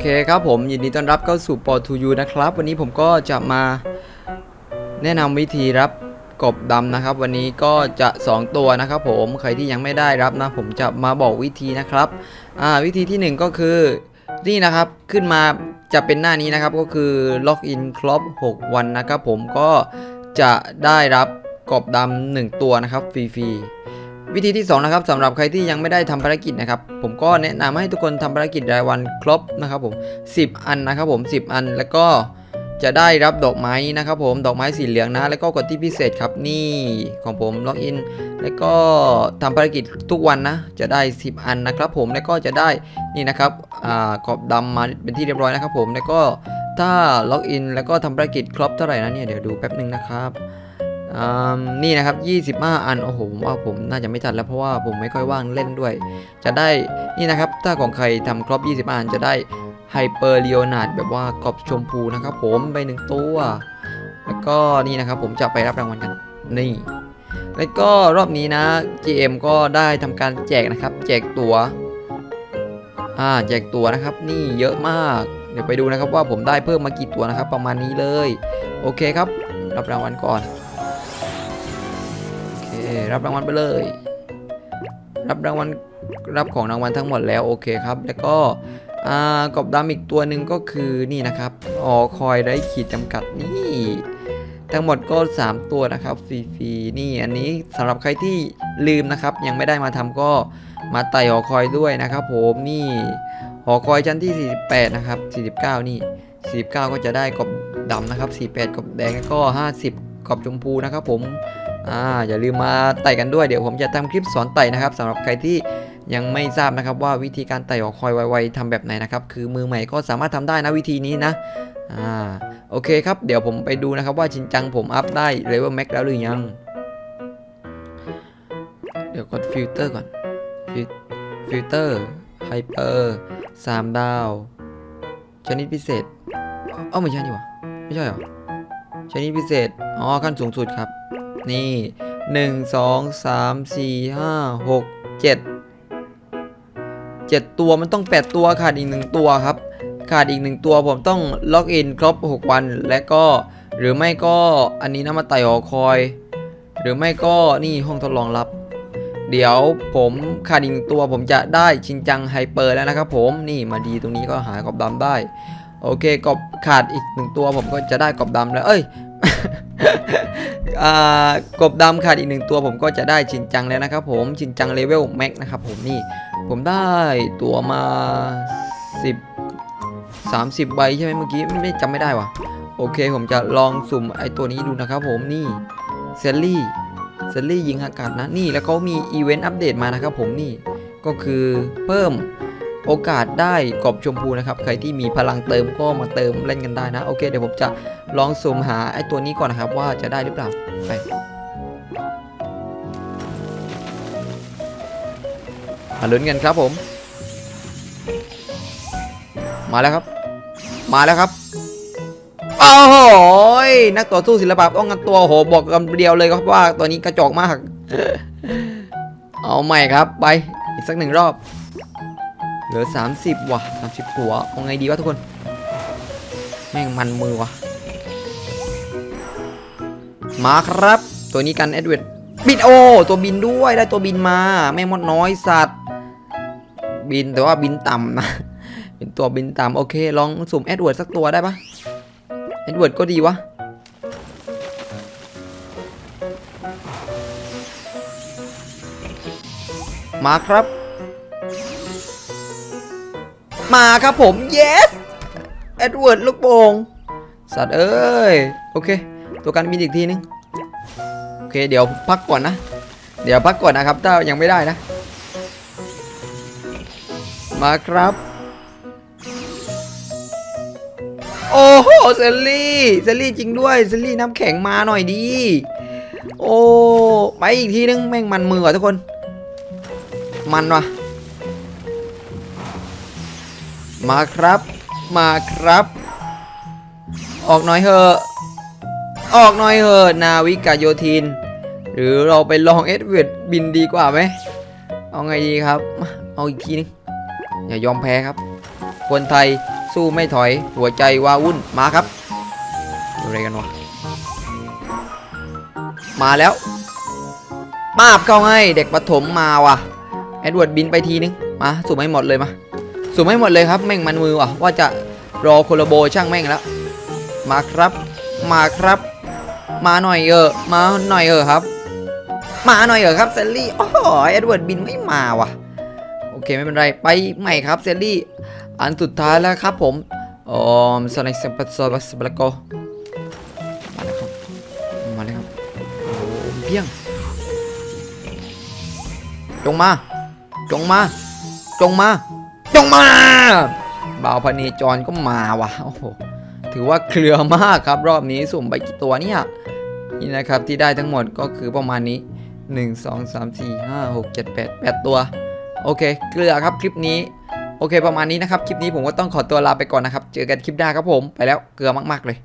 เคครับผมยินดีต้อนรับเข้าสู่ปอทูยูนะครับ วันนี้ผมก็จะมาแนะนำวิธีรับกบดำนะครับ วันนี้ก็จะ 2 ตัวนะครับ ผมใครที่ยังไม่ได้รับนะ ผมจะมาบอกวิธีนะครับอ่าวิธีที่ 1 ก็คือนี่นะครับขึ้นมาจะเป็นหน้านี้นะครับก็คือล็อกอินครบ 6 วันนะครับ ผมก็จะได้รับกบดำหนึ่งตัวนะครับฟรีๆ วิธีที่2นะครับสำหรับใครที่ยังไม่ได้ทำภารกิจนะครับ ผมก็แนะนำให้ทุกคนทำภารกิจรายวันครบนะครับผม 10 อันนะครับผม 10 อันแล้วก็จะได้รับดอกไม้นะครับผมดอกไม้สีเหลืองนะ แล้วก็กดที่พิเศษครับนี่ของผมล็อกอินแล้วก็ทำภารกิจทุกวันนะ จะได้ 10 อันนะครับผมแล้วก็จะได้นี่นะครับอ่ากรอบดำมาเป็นที่เรียบร้อยนะครับผมแล้วก็ถ้าล็อกอินแล้วก็ทำภารกิจครบเท่าไหร่นะเนี่ยเดี๋ยวดูแป๊บหนึ่งนะครับอ นี่นะครับ 25 อัน โอ้โห ผมว่าผมน่าจะไม่ทันแล้วเพราะว่าผมไม่ค่อยว่างเล่นด้วย จะได้ นี่นะครับ ถ้าของใครทำครบ 25 อันจะได้ไฮเปอร์เลียนาดแบบว่ากรอบชมพูนะครับผมไปหนึ่งตัว แล้วก็นี่นะครับผมจะไปรับรางวัลกัน นี่ แล้วก็รอบนี้นะ GM ก็ได้ทำการแจกนะครับ แจกตัวอ่า แจกตั๋วนะครับ นี่เยอะมาก เดี๋ยวไปดูนะครับว่าผมได้เพิ่มมากี่ตัวนะครับ ประมาณนี้เลย โอเคครับ รับรางวัลก่อน รับรางวัลไปเลย รับรางวัลรับของรางวัลทั้งหมดแล้วโอเคครับ แล้วก็กบดำอีกตัวหนึ่งก็คือนี่นะครับออคอยได้ขีดจำกัดนี่ทั้งหมดก็ 3 ตัวนะครับฟรีๆนี่อันนี้สำหรับใครที่ลืมนะครับ ยังไม่ได้มาทำก็มาไต่หอคอยด้วยนะครับ ผมนี่หอคอยชั้นที่ 48 นะครับ 49 นี่ 49 ก็จะได้กบดำนะครับ 48กบแดงแล้วก็ 50กบชมพูนะครับ ผม อ่าอย่าลืมมาไต่กันด้วยเดี๋ยวผมจะทำคลิปสอนไต่นะครับสำหรับใครที่ยังไม่ทราบนะครับว่าวิธีการไต่หอคอยไวๆทำแบบไหนนะครับ คือมือใหม่ก็สามารถทำได้นะวิธีนี้นะอ่าโอเคครับเดี๋ยวผมไปดูนะครับว่าชินจังผมอัพได้เลเวลแม็กแล้วหรือยัง เดี๋ยวกดฟิลเตอร์ก่อนฟิลเตอร์ไฮเปอร์สามดาวชนิดพิเศษเอ้าไม่ใช่นี่หว่าไม่ใช่หรอชนิดพิเศษ อ๋อขั้นสูงสุดครับ นี่หนึ่งสองสามสี่ห้าหกเจ็ดเจ็ดตัวมันต้องแปดตัวขาดอีกหนึ่งตัวครับ ขาดอีกหนึ่งตัวผมต้องล็อกอินครบ6วัน และก็หรือไม่ก็อันนี้นะมาไต่หอคอย หรือไม่ก็นี่ห้องทดลองลับ เดี๋ยวผมขาดอีกตัวผมจะได้ชินจังไฮเปอร์แล้วนะครับผมนี่มาดีตรงนี้ก็หากรอบดำได้ โอเคกอบขาดอีกหนึ่งตัวผมก็จะได้กรอบดำแล้วเอ้ย กบดำขาดอีกหนึ่งตัวผมก็จะได้ชินจังแล้วนะครับผมชินจังเลเวลแม็กนะครับผมนี่ผมได้ตัวมา 10 30 ใบใช่ไหมเมื่อกี้ไม่ได้จำไม่ได้ว่ะโอเคผมจะลองสุ่มไอตัวนี้ดูนะครับผมนี่เซลลี่เซลลี่ยิงอากาศนะนี่แล้วเขามีอีเวนต์อัปเดตมานะครับผมนี่ก็คือเพิ่ม โอกาสได้กรอบชมพูนะครับ ใครที่มีพลังเติมก็มาเติมเล่นกันได้นะ โอเค เดี๋ยวผมจะลองสุ่มหาไอตัวนี้ก่อนนะครับ ว่าจะได้หรือเปล่า ไปมาลุ้นกันครับผม มาแล้วครับ มาแล้วครับโอ้โหยนักต่อสู้ศิลปะต้องกันตัวโหบอกคำเดียวเลยครับว่าตัวนี้กระจอกมาก เอาใหม่ครับ ไปอีกสักหนึ่งรอบ เหลือ 30 ว่ะ 30ตัวเอาไงดีวะทุกคน แม่งมันมือว่ะ มาครับ ตัวนี้กันเอ็ดเวิร์ดบินโอ ตัวบินด้วยได้ตัวบินมา แม่มดน้อยสัตว์ บินแต่ว่าบินต่ำนะ เป็นตัวบินต่ำโอเค ลองสุ่มเอ็ดเวิร์ดสักตัวได้ปะเอ็ดเวิร์ดก็ดีวะมาครับ มาครับผม yes เอ็ดเวิร์ดลูกโป่งสัตว์เอ้ย โอเค ตัวกันบินอีกทีนึง โอเค เดี๋ยวพักก่อนนะ เดี๋ยวพักก่อนนะครับ ถ้ายังไม่ได้นะ มาครับ โอ้โหเซลลี่เซลลี่จริงด้วยเซลลี่น้ำแข็งมาหน่อยดี โอ้ ไปอีกทีนึง แม่งมันมือว่ะทุกคน มันว่ะ มาครับ มาครับ ออกหน่อยเถอะออกหน่อยเถอะนาวิกาโยธิน หรือเราไปลองเอ็ดเวิร์ดบินดีกว่าไหมเอาไงดีครับมาเอาอีกทีนึงอย่ายอมแพ้ครับ คนไทยสู้ไม่ถอยหัวใจวาวุ่นมาครับดูอะไรกันวะมาแล้วมาบเข้าให้เด็กปฐมมาว่ะแอดเวิร์ดบินไปทีนึงมาสุ่มให้หมดเลยมา สุ่มให้หมดเลยครับแม่งมันมือว่ะว่าจะรอโคโลโบช่างแม่งแล้ว มาครับ มาครับ มาหน่อยเออมาหน่อยเออครับ มาหน่อยเออครับเซลลี่โอ้โหเอ็ดเวิร์ดบินไม่มาว่ะโอเคไม่เป็นไรไปใหม่ครับเซลลี่อันสุดท้ายแล้วครับผมอ๋อสไนเซปสบัสบลโกมาแล้วครับมาแล้วครับโอ้เพียง จงมา จงมา จงมา จงมาบ่าวพเนจรก็มาว่ะโอ้โหถือว่าเคลือมากครับ รอบนี้สุ่มไปกี่ตัวเนี่ยนี่นะครับที่ได้ทั้งหมดก็คือประมาณนี้ 1 2 3 4 5 6 7 8 8 ตัว โอเค เกลือครับคลิปนี้โอเค ประมาณนี้นะครับ คลิปนี้ผมก็ต้องขอตัวลาไปก่อนนะครับ เจอกันคลิปหน้าครับผม ไปแล้วเกลือมาก ๆ เลย